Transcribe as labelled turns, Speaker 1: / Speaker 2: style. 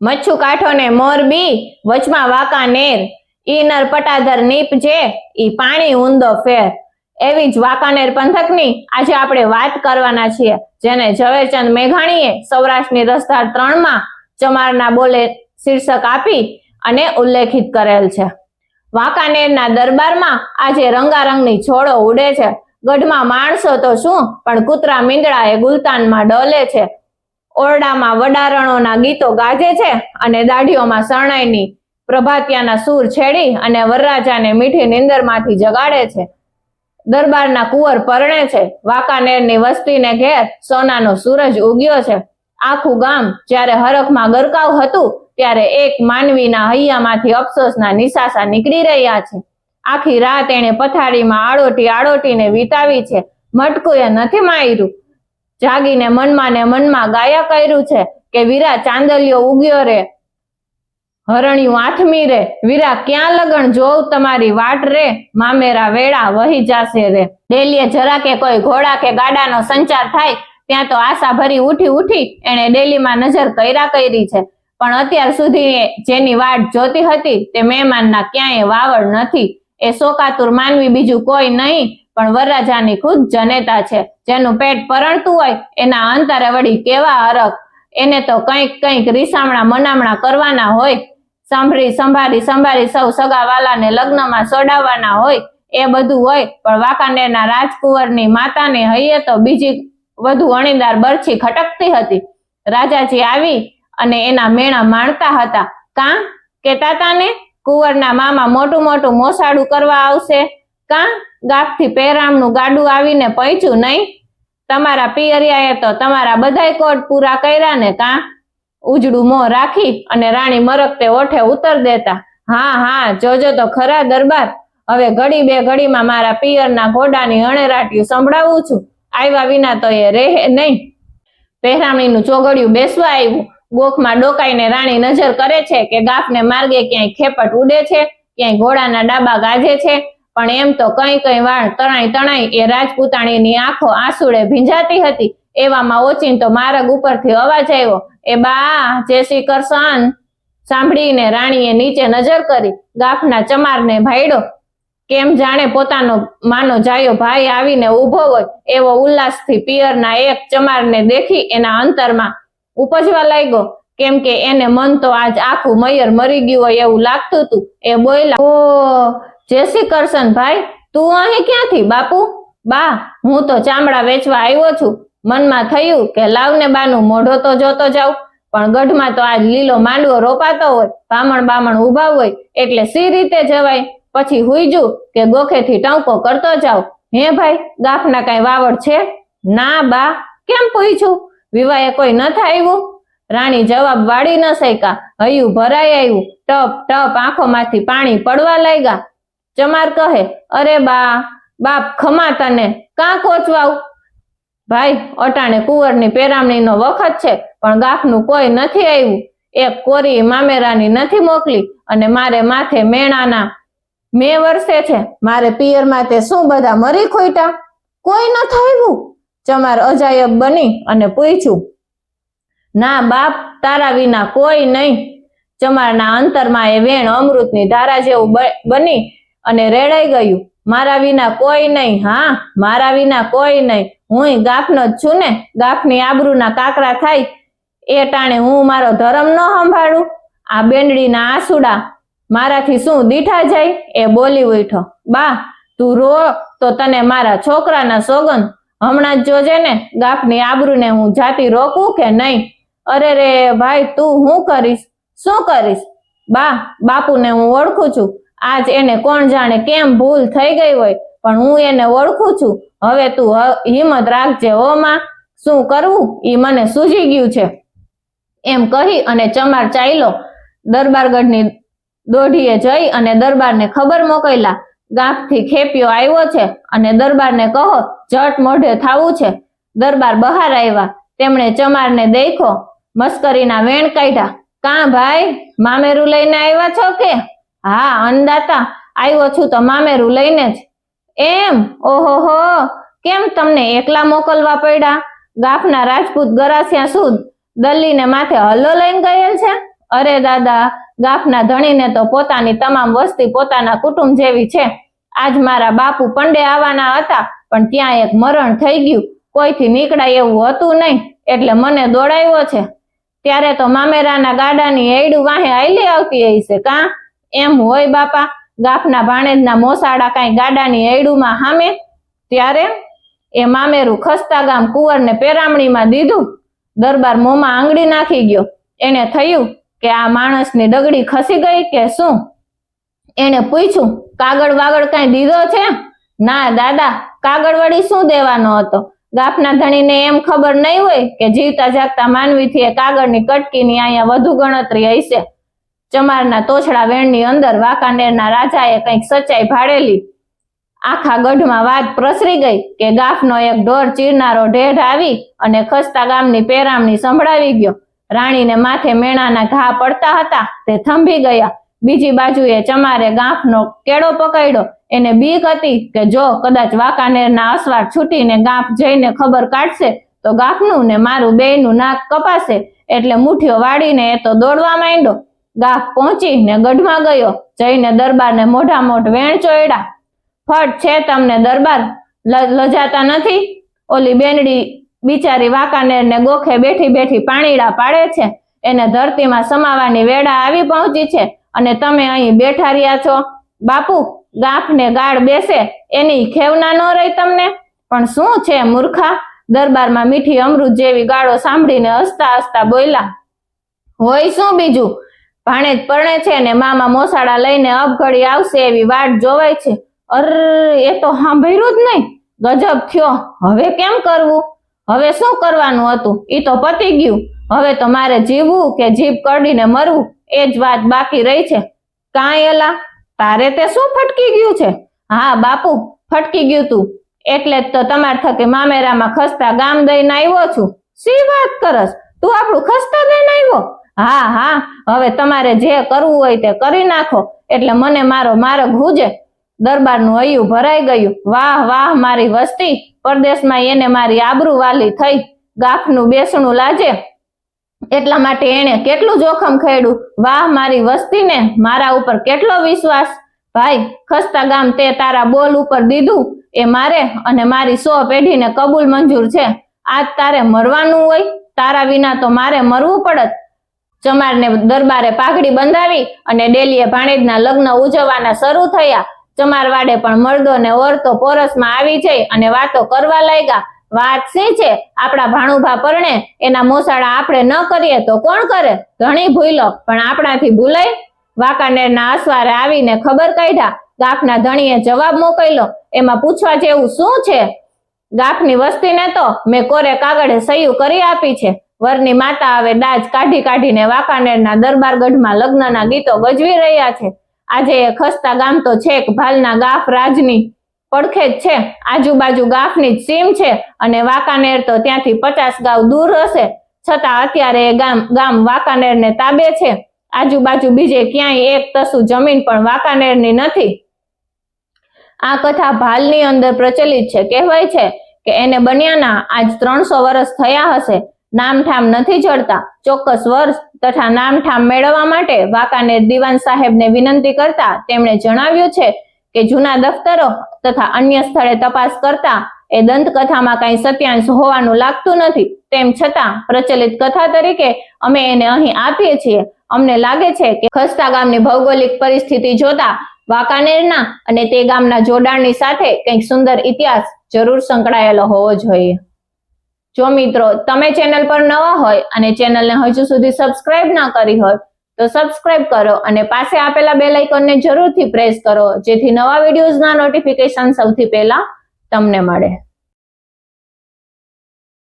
Speaker 1: મચ્છુ કાંઠો ને મોરબી વચમાં વાંકાનેર ઈનર પટાધર નીપજે ઈ પાણી ઊંધો ફેર. એવી જ વાંકાનેર પંથકની આજે આપણે વાત કરવાના છીએ. જેને ઝવેરચંદ મેઘાણીએ સૌરાષ્ટ્રની રસધાર ત્રણમાં ચમારના બોલે શીર્ષક આપી અને ઉલ્લેખિત કરેલ છે. વાંકાનેરના દરબારમાં આજે રંગારંગની છોડો ઉડે છે. ગઢમાં માણસો તો શું, પણ કૂતરા મીંદડા એ ગુલતાનમાં ડોલે છે. ઓરડામાં વડારણોના ગીતો ગાજે છે અને દાઢીઓમાં શરણાઈની પ્રભાતિયાના સૂર છેડી અને વરરાજાને મીઠી નિંદરમાંથી જગાડે છે. દરબારના કુંવર પરણે છે. વાંકાનેરની વસ્તીને ઘેર સોનાનો સૂરજ ઉગ્યો છે. આખું ગામ જ્યારે હરખમાં ગરકાવ હતું ત્યારે એક માનવીના હૈયામાંથી અફસોસના નિશાસા નીકળી રહ્યા છે. આખી રાત એણે પથારીમાં આડોટી આડોટીને વિતાવી છે. મટકું એ નથી માર્યું. જાગીને મનમાં ને મનમાં ગાયા કર્યું છે કે વીરા ચાંદલિયો ઉગ્યો રે. હરણિયું આઠમી રે. વીરા ક્યાં લગણ જોઉં તમારી વાટ રે? મામેરા વેળા વહી જાશે રે. ડેલીએ જરા કે કોઈ ઘોડા કે ગાડાનો સંચાર થાય, ત્યાં તો આશા ભરી ઉઠી ઉઠી એણે ડેલીમાં નજર કર્યા કરી છે. પણ અત્યાર સુધી જેની વાટ જોતી હતી તે મહેમાનના ક્યાંય વાવડ નથી. એ શોકાતુર માનવી બીજું કોઈ નહીં. પણ વરરાજાની ખુદ જનેતા છે. જેનું પેટ પરણતું હોય, એના અંતરે વળી કેવા હરખ? એને તો કંઈક કંઈક રીસામણા મનામણા કરવાના હોય. સાંભળી સંભાળી સંભાળી સૌ સગાવાલાને લગ્નમાં સોડાવવાના હોય. એ બધું હોય, પણ વાંકાનેરના રાજકુંવરની માતાને હૈયે તો બીજી વધુ અણીદાર બરછી ખટકતી હતી. રાજાજી આવી અને એના મેણા માણતા હતા. કાં? કેતા તાને કુંવરના મામા મોટું મોટું મોસાડું કરવા આવશે? કાં? ગાફથી પેરામનું ગાડું આવીને પહોંચ્યું નહીં? તમારા પિયરિયાએ તો તમારા બધાય કોટ પૂરા કર્યા ને કાં? ઉજડું મોં રાખી અને રાણી મરકતે ઓઠે ઉતર દેતા. હા હા, જોજો તો ખરા દરબાર. હવે ઘડી બે ઘડીમાં મારા પિયરના ઘોડાની અણેરાટીયું સંભળાવું છું. આવ્યા વિના તો એ રહે નહીં. પહેરામણીનું ચોગડિયું બેસવા આવ્યું. ગોખમાં ડોકાઈને રાણી નજર કરે છે કે ગાફને માર્ગે ક્યાંય ખેપટ ઉડે છે, ક્યાંય ઘોડાના ડાબા ગાજે છે. પણ એમ તો કઈ કઈ વાળ તણાઈ તણાઈ એ રાજપૂતાણીની આંખો આંસુડે ભીંજાતી હતી. એવામાં ઓચીન તો માર્ગ ઉપરથી અવાજ આવ્યો. એ બા, જય શ્રી કરશન. સાંભળીને રાણીએ નીચે નજર કરી. ગાફના ચમારને ભાઈડો કેમ જાણે પોતાનો માનો જાયો ભાઈ આવીને ઊભો હોય? એવો ઉલ્લાસથી પિયરના એક ચમારને દેખી એના અંતરમાં ઉપજવા લાગ્યો. કેમ કે એને મન તો આજ આખું મયર મરી ગયું હોય એવું લાગતું હતું એ બોયલા ઓ જય શ્રી કરશન ભાઈ, તું અહીં ક્યાંથી બાપુ? બા, હું તો ચામડા વેચવા આવ્યો છું. મનમાં થયું કે લાવને બાનું મોઢો તો જોતો જાઉં, પણ ગઢમાં તો આજ લીલો માંડવો રોપાતો હોય, બામણ બામણ ઊભા હોય, એટલે સી રીતે જવાય? પછી હુઈજુ કે ગોખેથી ટંકો કરતો જાવ હે ભાઈ, ગાફના કઈ વાવડ છે? ના બા, કેમ પૂછ્યું? વિવાહે કોઈ નથી આવ્યું રાણી જવાબ વાળી ન શક્યા. હૈયું ભરાઈ આવ્યું. ટપ ટપ આંખોમાંથી પાણી પડવા લાગ્યા. ચમાર કહે, અરે બા, બાપ, ખમા તને. કાં કોચવાવ ભાઈ, અટાણે કુંવરની પેરામણીનો વખત છે, પણ ગાફનું કોઈ નથી આવ્યું. એક કોરી મામેરાની નથી મોકલી અને મારે માથે મેણાના મે વર્ષે છે. મારે પિયરમાં તે શું બધા મરી ખોઈટા કોઈ ન આવ્યું ચમાર અજાયબ બની અને પૂછ્યું, ના બાપ, તારા વિના કોઈ નહીં. ચમારના અંતરમાં એ વેણ અમૃતની ધારા જેવું બની અને રેડાઈ ગયું. મારા વિના કોઈ નહીં, હા, મારા વિના કોઈ નહીં. હું ગાફનો જ છું ને, ગાફની આબરૂના કાકરા થાય, એ ટાણે હું મારો ધર્મ ન સંભાળું. આ બેનડીના આંસુડા મારાથી શું દીઠા જાય? એ બોલી ઉઠો બા, તું રો, તો તને મારા છોકરાના સોગન હમણાં જ જોજે ને, ગાફની આબરૂને હું જાતી રોકું કે નહીં? અરે રે ભાઈ, તું હું કરીશ? શું કરીશ? બા, બાપુને હું ઓળખું છું. આજ એને કોણ જાણે કેમ ભૂલ થઈ ગઈ હોય, પણ હું એને ઓળખું છું. હવે તું હિંમત રાખજે હો, માં. શું કરવું? એ મને સૂઝી ગયું છે. એમ કહી અને ચમાર ચાલ્યો. દરબારગઢની દોઢીએ જઈ અને દરબારને ખબર મોકલ્યા. ગાંઠથી ખેપિયો આવ્યો છે અને દરબારને કહો, જટ મોઢે થાવું છે. દરબાર બહાર આવ્યા. તેમણે ચમારને દેખો. મસ્કરીના વેણ કાઢ્યા. કાં ભાઈ, મામેરું લઈને આવ્યા છો કે? હા, અન્નદાતા, આવ્યો છું તો મામેરું લઈને જ. એમ? ઓહો કેમ તમને એકલા મોકલવા પડ્યા? ગાફના રાજપૂત ગરાસ્યા સુદ દલ્લીને માથે હલ્લો લઈને ગયેલ છે? અરે દાદા, ગાફના ધણીને તો પોતાની તમામ વસ્તી પોતાના કુટુંબ જેવી છે. આજ મારા બાપુ પંડે આવવાના હતા, પણ ત્યાં એક મરણ થઈ ગયું. કોઈથી નીકળાય એવું હતું નહીં, એટલે મને દોડાવ્યો છે. ત્યારે તો મામેરાના ગાડાની એડું વાહે આઈલી આવતી હશે, કાં? એમ હોય બાપા, ગાફના ભાણેજના મોસાડા કાંઈ ગાડાની એડુમાં હામે, ત્યારે એ મામેરું ખસ્તા ગામ કુંવરને પેરામણીમાં દીધું. દરબાર મોંમાં આંગળી નાખી ગયો. એને થયું કે આ માણસની ડગડી ખસી ગઈ કે શું? એને પૂછ્યું, કાગળ વાગળ કાંઈ દીધો છે? ના, દાદા કાગળ વળી શું દેવાનો હતો? ગાફના ધણીને એમ ખબર નહીં હોય કે જીવતા જાગતા માનવીથી એ કાગળની કટકીની અહીંયા વધુ ગણતરી હશે. ચમારના તોછડા વેણની અંદર વાંકાનેરના રાજાએ કંઈક સચ્ચાઈ ભાડેલી આખા ગઢમાં વાત પ્રસરી ગઈ કે ગાફનો એક ઢોર ચીરનારો ઢેઢ આવી અને ખસ્તા ગામની પેરામણી સંભળાવી ગયો. રાણીને માથે મેણાના ઘા પડતા હતા, તે થંભી ગયા. બીજી બાજુએ ચમારે ગાંફનો કેળો પકડ્યો. એને બીક હતી કે જો કદાચ વાંકાનેરના અસવાર છૂટીને ગાંફ જઈને ખબર કાઢશે, તો ગાંફનું ને મારું બેયનું નાક કપાશે. એટલે મુઠ્ઠીઓ વાળીને એ તો દોડવા માંડ્યો. ગાફ પહોંચીને ગઢમાં ગયો. જઈને દરબારને મોઢા મોઢ વેણ ચોયડા. ફટ છે તમને દરબાર લજાતા નથી? ઓલી બેનડી બિચારી વાંકાનેરને ગોખે બેઠી બેઠી પાણીડા પાડે છે. એને ધરતીમાં સમાવાની વેળા આવી પહોંચી છે અને તમે અહીં બેઠા રહ્યા છો. બાપુ ગાંઠને ગાળ બેસે, એની ખેવના ન રહી તમને? પણ શું છે મૂર્ખા? દરબારમાં મીઠી અમૃત જેવી ગાળો સાંભળીને હસતા હસતા બોલ્યા, હોય શું બીજું? ભાણેજ પરણે છે ને મામા મોસાળા લઈને અપઘડી આવશે એવી વાટ જોવાય છે. અર, એ તો સાંભળ્યું જ નહીં. ગજબ થયો. હવે કેમ કરવું? હવે શું કરવાનું હતું? એ તો પતી ગયું. હવે તો મારે જીવવું કે જીભ કરડીને મરવું? એ જ વાત બાકી રહી છે. કાંઈ એલા તારે તે શું ફટકી ગયું છે? હા, બાપુ, ફટકી ગયું તું. એટલે જ તો તમાર થકે મામેરામાં ખસતા ગામ દઈને આવ્યો છું. શી વાત કરસ? તું આપણું ખસતા દઈને આવ્યો? હા હા, હવે તમારે જે કરવું હોય તે કરી નાખો. એટલે મને મારો માર્ગ હુજે. દરબારનું અયું ભરાઈ ગયું. વાહ વાહ, મારી વસ્તી. પરદેશમાં એને મારી આબરૂ વાલી થઈ. ગાફનું બેસણું લાજે. એટલા માટે એણે કેટલું જોખમ ખેડ્યું? વાહ, મારી વસ્તીને મારા ઉપર કેટલો વિશ્વાસ? ભાઈ, ખસ્તા ગામ તે તારા બોલ ઉપર દીધું. એ મારે અને મારી સો પેઢીને કબૂલ મંજૂર છે. આજ તારે મરવાનું હોય? તારા વિના તો મારે મરવું પડત. ચમારને દરબારે પાઘડી બંધાવી અને ડેલીએ ભાણેજના લગ્ન ઉજવવાના શરૂ થયા. ચમાર વાડે પણ મર્દો ને ઓરતો પોરસમાં આવી જઈ અને વાતો કરવા લાગ્યા. વાત શી છે? આપણા ભાણુભા પરણે એના મોસાળા આપણે ન કરીએ તો કોણ કરે? ઘણી ભૂલો, પણ આપણાથી ભૂલાય? વાંકાનેરના અસવારે આવીને ખબર કાઢ્યા. ગાફના ધણીએ જવાબ મોકલ્યો, એમાં પૂછવા જેવું શું છે? ગાફની વસ્તીને તો મેં કોરે કાગળે સહયું કરી આપી છે. વરની માતા હવે દાજ કાઢી કાઢીને વાંકાનેરના દરબારગઢમાં લગ્નના ગીતો ગજવી રહ્યા છે. આજે એ ખસતા ગામ તો છેક ભાલના ગાફ રાજની પડખે જ છે. આજુબાજુ ગાફની જ સીમ છે અને વાંકાનેર તો ત્યાંથી પચાસ ગાવ દૂર હશે. છતાં અત્યારે એ ગામ ગામ વાંકાનેરને તાબે છે. આજુબાજુ બીજે ક્યાંય એક તસુ જમીન પણ વાંકાનેરની નથી. આ કથા ભાલની અંદર પ્રચલિત છે. કહેવાય છે કે એને બન્યાના આજ ત્રણસો વર્ષ થયા હશે. નામઠામ નથી જડતા. ચોક્કસ વર્ષ તથા નામઠામ મેળવવા માટે વાંકાનેર દિવાન સાહેબને વિનંતી કરતા તેમણે જણાવ્યું છે કે જૂના દફતરો તથા અન્ય સ્થળે તપાસ કરતા એ દંતકથામાં કંઈ સત્યાંશ હોવાનું લાગતું નથી. તેમ છતાં પ્રચલિત કથા તરીકે અમે એને અહીં આપીએ છીએ. અમને લાગે છે કે ખસ્તા ગામની ભૌગોલિક પરિસ્થિતિ જોતા વાંકાનેરના અને તે ગામના જોડાણની સાથે કંઈક સુંદર ઇતિહાસ જરૂર સંકળાયેલો હોવો જોઈએ. જો મિત્રો, તમે ચેનલ પર નવા હોય અને ચેનલને હજુ સુધી સબસ્ક્રાઇબ ના કરી હોય, તો સબસ્ક્રાઇબ કરો અને પાસે આપેલા બેલ આઇકોનને જરૂરથી પ્રેસ કરો, જેથી નવા વિડીયોઝના નોટિફિકેશન સૌથી પહેલા તમને મળે.